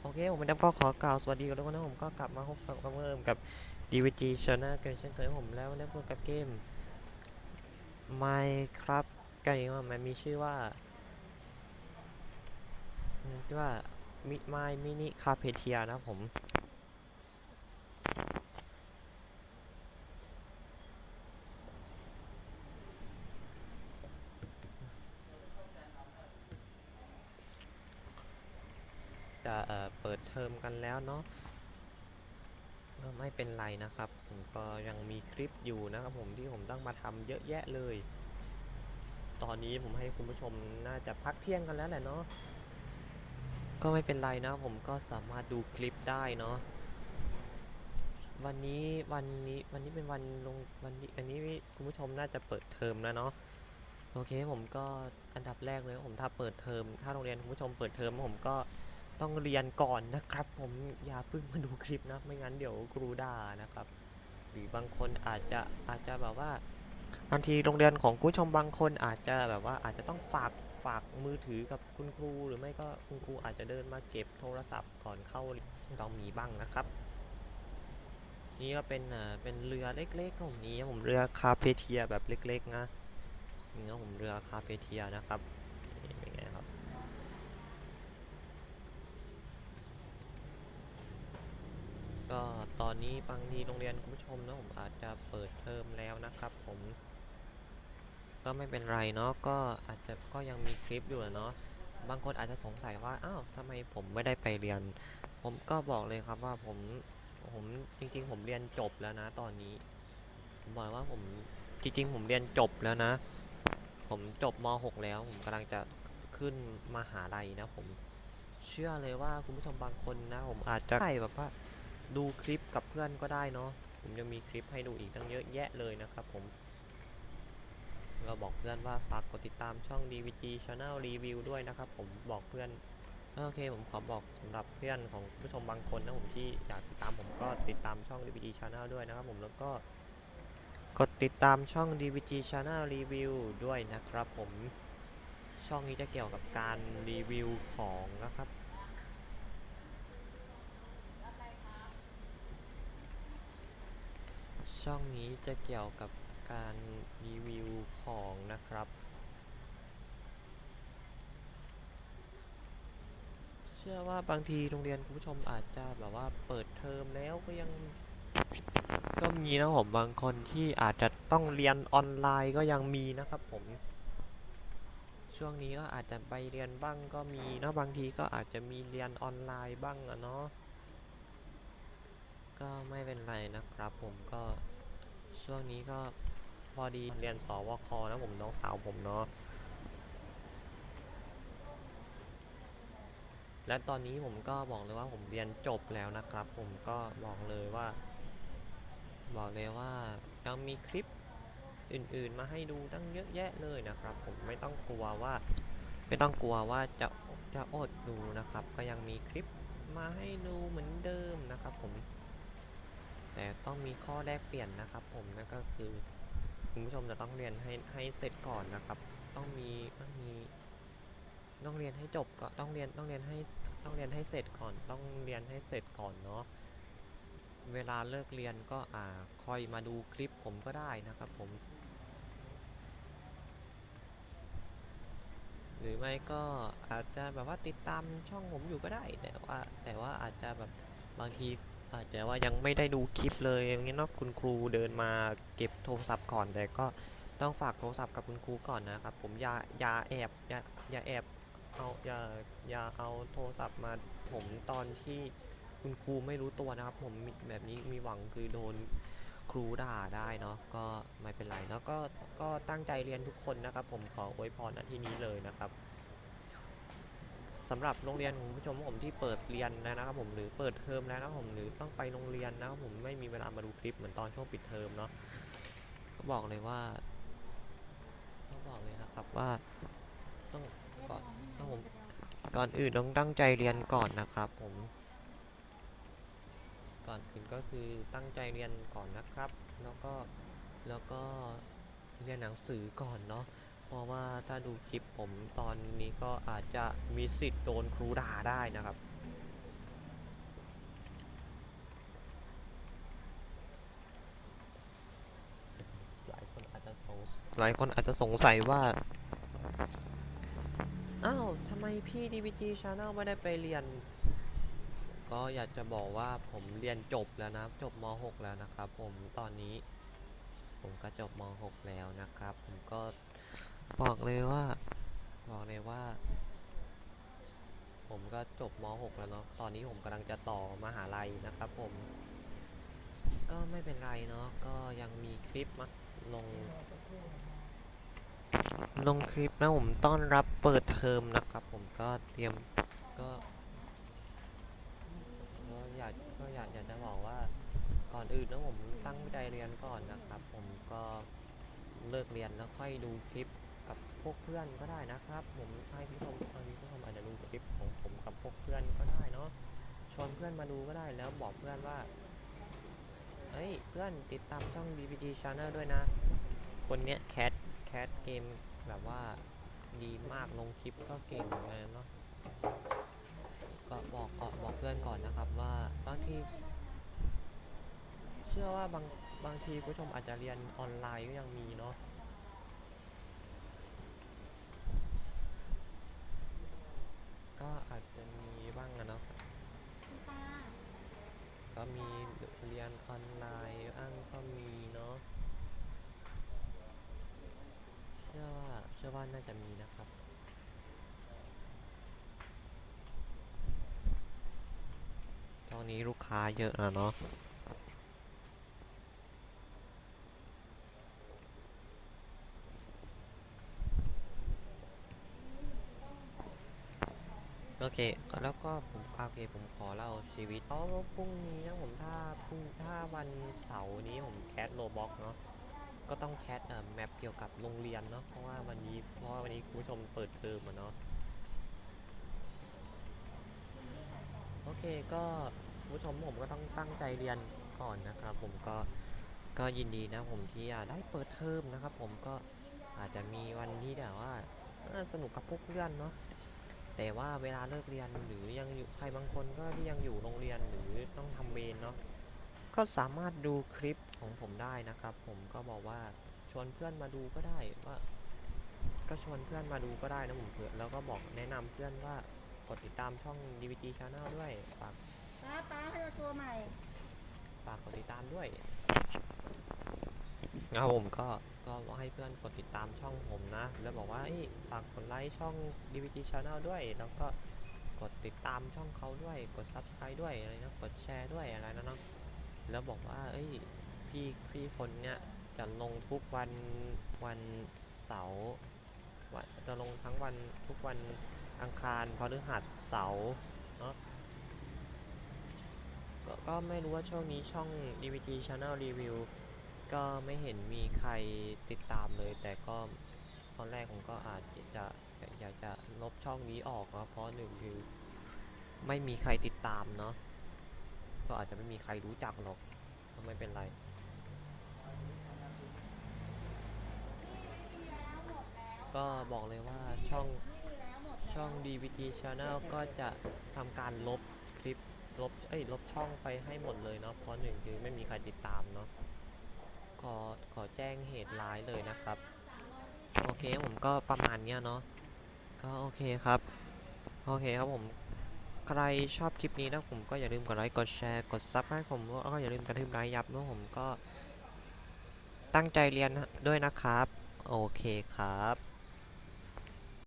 โอเค ผมเป็นดับก็ขอกล่าวสวัสดีกับทุกคนนะผมก็กลับมาพบกับเริ่มกับ DVG Channel กันเช่นเคยผมแล้วนะพวกกับเกม Minecraft เกันว่ามันมีชื่อว่าชื่อว่า Mi- My Mini Carpetia นะผม จะเอ่อ เปิดเทอมกันแล้วเนาะก็ไม่เป็นไรนะครับ ผมก็ยังมีคลิปอยู่นะครับผมที่ผมต้องมาทำเยอะแยะเลย ตอนนี้ผมให้คุณผู้ชมน่าจะพักเที่ยงกันแล้วแหละเนาะก็ไม่เป็นไรนะผมก็สามารถดูคลิปได้เนาะวันนี้วันนี้วันนี้เป็นวันลงวันนี้อันนี้คุณผู้ชมน่าจะเปิดเทอมแล้วเนาะโอเคผมก็อันดับแรกเลยผมถ้าเปิดเทอมถ้าโรงเรียนคุณผู้ชมเปิดเทอมผมก็ ต้องเรียนก่อนนะครับ ผมอย่าเพิ่งมาดูคลิปนะ ไม่งั้นเดี๋ยวครูด่านะครับ หรือบางคนอาจจะอาจจะแบบว่าบางทีโรงเรียนของคุณผู้ชมบางคนอาจจะแบบว่าอาจจะต้องฝากฝากมือถือกับคุณครู หรือไม่ก็คุณครูอาจจะเดินมาเก็บโทรศัพท์ก่อนเข้าเรามีบ้างนะครับ นี่ก็เป็นอ่าเป็นเรือเล็กๆของนี้ผมเรือคาเฟเทียแบบเล็กๆนะนี่ก็ผมเรือคาเฟเทียนะครับนี่เป็นไงครับ ก็ตอนนี้บางทีโรงเรียนคุณผู้ชมนะผมอาจจะเปิดเทอมแล้วนะครับ ผม ก็ไม่เป็นไรเนาะก็อาจจะก็ยังมีคลิปอยู่อะเนาะบางคนอาจจะสงสัยว่าอ้าวทำไมผมไม่ได้ไปเรียน ผมก็บอกเลยครับว่าผมผมจริง ๆ ผมเรียนจบแล้วนะ ตอนนี้ผมบอกว่าผมจริง ๆ ผมเรียนจบแล้วนะ ผมจบม .6 แล้ว ผมกำลังจะขึ้นมหาลัยนะผมเชื่อเลยว่าคุณผู้ชมบางคนนะ ผมอาจจะใช่แบบว่า ดูคลิปกับเพื่อนก็ได้เนาะผมจะมีคลิปให้ดูอีกตั้งเยอะแยะเลยนะครับผมเราบอกเพื่อนว่าฝากกดติดตามช่อง DVG Channel Review ด้วยนะครับผมบอกเพื่อนโอเคผมขอบอกสำหรับเพื่อนของผู้ชมบางคนนะผมที่อยากติดตามผมก็ติดตามช่อง DVG Channel ด้วยนะครับผมแล้วก็กดติดตามช่อง DVG Channel Review ด้วยนะครับผมช่องนี้จะเกี่ยวกับการรีวิวของนะครับ ช่องนี้จะเกี่ยวกับการรีวิวของนะครับ เชื่อว่าบางทีโรงเรียนคุณผู้ชมอาจจะแบบว่าเปิดเทอมแล้วก็ยังก็มีนะผมบางคนที่อาจจะต้องเรียนออนไลน์ก็ยังมีนะครับผม ช่วงนี้ก็อาจจะไปเรียนบ้างก็มีเนาะบางทีก็อาจจะมีเรียนออนไลน์บ้างอะเนาะก็ไม่เป็นไรนะครับผมก็ ช่วงนี้ก็พอดีเรียนสวคนะผมน้องสาวผมเนาะและตอนนี้ผมก็บอกเลยว่าผมเรียนจบแล้วนะครับ ผมก็บอกเลยว่า บอกเลยว่ายังมีคลิปอื่นๆมาให้ดูตั้งเยอะแยะเลยนะครับ ผมไม่ต้องกลัวว่า ไม่ต้องกลัวว่าจะจะอดดูนะครับ ก็ยังมีคลิปมาให้ดูเหมือนเดิมนะครับ ผม แต่ต้องมีข้อแลกเปลี่ยนนะครับ ผมนั่นก็คือคุณผู้ชมจะต้องเรียนให้ให้เสร็จก่อนนะครับ ต้องมีต้องมีต้องเรียนให้จบก็ต้องเรียนต้องเรียนให้ต้องเรียนให้เสร็จก่อน ต้องเรียนให้เสร็จก่อนเนาะเวลาเลิกเรียนก็อ่าคอยมาดูคลิปผมก็ได้นะครับผม หรือไม่ก็อาจจะแบบว่าติดตามช่องผมอยู่ก็ได้ แต่ว่าแต่ว่าอาจจะแบบบางที อาจจะว่ายังไม่ได้ดูคลิปเลยอย่างเงี้ยเนาะคุณครูเดินมาเก็บโทรศัพท์ก่อนแต่ก็ต้องฝากโทรศัพท์กับคุณครูก่อนนะครับ ผมอย่าอย่าแอบอย่าอย่าแอบเอาอย่าอย่าเอาโทรศัพท์มาผมตอนที่คุณครูไม่รู้ตัวนะครับ ผมแบบนี้มีหวังคือโดนครูด่าได้เนาะก็ไม่เป็นไรเนาะก็ก็ตั้งใจเรียนทุกคนนะครับ ผมขออวยพรณที่นี้เลยนะครับ สำหรับโรงเรียนของผู้ชมผมที่เปิดเรียนนะครับผมหรือเปิดเทอมแล้วนะครับผมหรือต้องไปโรงเรียนนะครับผมไม่มีเวลามาดูคลิปเหมือนตอนช่วงปิดเทอมเนาะก็บอกเลยว่าก็บอกเลยนะครับว่าต้องก่อนต้องผมก่อนอื่นต้องตั้งใจเรียนก่อนนะครับ ผม ก่อนอื่นก็คือตั้งใจเรียนก่อนนะครับ แล้วก็แล้วก็เรียนหนังสือก่อนเนาะ เพราะว่าถ้าดูคลิปผมตอนนี้ก็อาจจะมีสิทธิ์โดนครูด่าได้นะครับ หลายคนอาจจะสงหลายคนอาจจะสงสัยว่า อ้าวทำไมพี่ DBG Channel ไม่ได้ไปเรียน ก็อยากจะบอกว่าผมเรียนจบแล้วนะ จบม .6 แล้วนะครับ ผมตอนนี้ ผมก็จบม .6 แล้วนะครับ ผมก็ บอกเลยว่า บอกเลยว่า ผมก็จบม .6 แล้วเนาะ ตอนนี้ผมกำลังจะต่อมหาลัยนะครับผม ก็ไม่เป็นไรเนาะ ก็ยังมีคลิปมาลง ลงคลิปนะผมต้อนรับเปิดเทอมนะครับ ผมก็เตรียมก็ก็อยากก็อยากอยากจะบอกว่าก่อนอื่นนะผมตั้งใจเรียนก่อนนะครับ ผมก็เลิกเรียนแล้วค่อยดูคลิป พวกเพื่อนก็ได้นะครับ ผมให้ผู้ชมตอนนี้ผู้ชมอาจจะดูคลิปของผมกับพวกเพื่อนก็ได้เนาะชวนเพื่อนมาดูก็ได้แล้วบอกเพื่อนว่าเฮ้ยเพื่อนติดตามช่อง DPG Channel ด้วยนะ คนเนี้ยแคทแคทเกมแบบว่าดีมากลงคลิปก็เก่งเหมือนกันเนาะก็บอกก่อนบอกเพื่อนก่อนนะครับว่าบางทีเชื่อว่าบางบางทีผู้ชมอาจจะเรียนออนไลน์ก็ยังมีเนาะ ก็อาจจะมีบ้างนะเนาะก็มีเรียนออนไลน์อ้างก็มีเนาะเชื่อว่าเชื่อว่าน่าจะมีนะครับตอนนี้ลูกค้าเยอะแล้วเนาะ โอเคแล้วก็ผมโอเคผมขอเล่าชีวิตเพราะว่าพรุ่งนี้นะผมถ้าพรุ่งถ้าวันเสาร์นี้ผมแคสโลบ็อกเนาะก็ต้องแคสเอ่อแมปเกี่ยวกับโรงเรียนเนาะเพราะว่าวันนี้เพราะวันนี้คุณผู้ชมเปิดเทอมอะเนาะโอเคก็คุณผู้ชมผมก็ต้องตั้งใจเรียนก่อนนะครับ ผมก็ก็ยินดีนะผมที่ได้เปิดเทอมนะครับ ผมก็อาจจะมีวันที่แบบว่าสนุกกับพวกเพื่อนเนาะ แต่ว่าเวลาเลิกเรียนหรือยังอยู่ใครบางคนก็ที่ยังอยู่โรงเรียนหรือต้องทำเวรเนาะก็สามารถดูคลิปของผมได้นะครับ ผมก็บอกว่าชวนเพื่อนมาดูก็ได้ว่า ก็ชวนเพื่อนมาดูก็ได้นะผมเผื่อแล้วก็บอกแนะนำเพื่อนว่ากดติดตามช่อง DVG Channel ด้วยฝากป้าป้าให้เราตัวใหม่ฝากกดติดตามด้วย นะครับผมก็ก็ให้เพื่อนกดติดตามช่องผมนะ แล้วบอกว่าฝากกดไลค์ช่อง DVG Channel ด้วย แล้วก็กดติดตามช่องเขาด้วย กด Subscribe ด้วยอะไรนะ กดแชร์ด้วยอะไรนะเนาะแล้วบอกว่า เอ้ย พี่พี่คนเนี้ยจะลงทุกวันวันเสาร์วันจะลงทั้งวันทุกวันอังคารพฤหัสเสาร์เนาะกก็ไม่รู้ว่าช่วงนี้ช่อง DVG Channel Review ก็ไม่เห็นมีใครติดตามเลย แต่ก็ตอนแรกผมก็อาจจะอยากจะลบช่องนี้ออกนะเพราะหนึ่งคือไม่มีใครติดตามเนาะก็อาจจะไม่มีใครรู้จักหรอกก็ไม่เป็นไรก็บอกเลยว่าช่องช่อง DVG Channel ก็จะทำการลบคลิปลบเอ้ยลบช่องไปให้หมดเลยเนาะเพราะหนึ่งคือไม่มีใครติดตามเนาะ ขอขอแจ้งเหตุร้ายเลยนะครับ โอเคผมก็ประมาณเนี้ยเนาะก็โอเคครับ โอเคครับผมใครชอบคลิปนี้นะผมก็อย่าลืมกดไลค์กดแชร์กดซับให้ผมแล้วก็อย่าลืมกระทืบไลค์ยับนะผมก็ตั้งใจเรียนด้วยนะครับ โอเคครับ